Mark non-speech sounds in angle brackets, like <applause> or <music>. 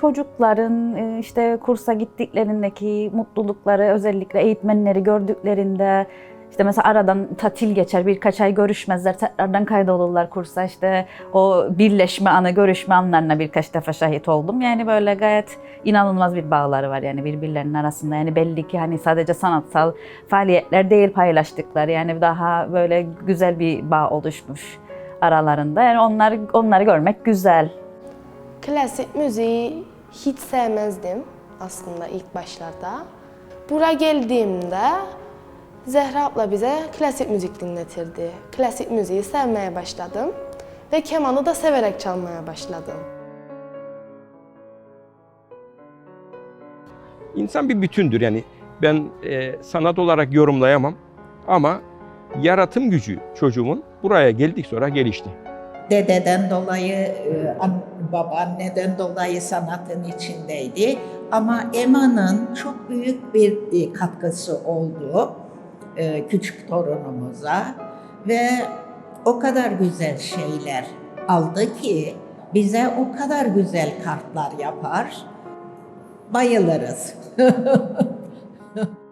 çocukların e, işte kursa gittiklerindeki mutlulukları, özellikle eğitmenleri gördüklerinde işte mesela aradan tatil geçer, birkaç ay görüşmezler, tekrardan kaydolurlar kursa. işte o birleşme anı, görüşme anlarına birkaç defa şahit oldum. Yani böyle gayet inanılmaz bir bağları var yani birbirlerinin arasında. Yani belli ki hani sadece sanatsal faaliyetler değil paylaştıkları. Yani daha böyle güzel bir bağ oluşmuş aralarında. Yani onlar onları görmek güzel. Klasik müziği hiç sevmezdim aslında ilk başlarda. Buraya geldiğimde Zehra abla bize klasik müzik dinletirdi. Klasik müziği sevmeye başladım ve kemanı da severek çalmaya başladım. İnsan bir bütündür yani ben e, sanat olarak yorumlayamam ama yaratım gücü çocuğumun buraya geldik sonra gelişti. Dededen dolayı, e, an- babaanneden dolayı sanatın içindeydi. Ama Ema'nın çok büyük bir e, katkısı oldu e, küçük torunumuza ve o kadar güzel şeyler aldı ki bize o kadar güzel kartlar yapar. Bayılırız. <laughs>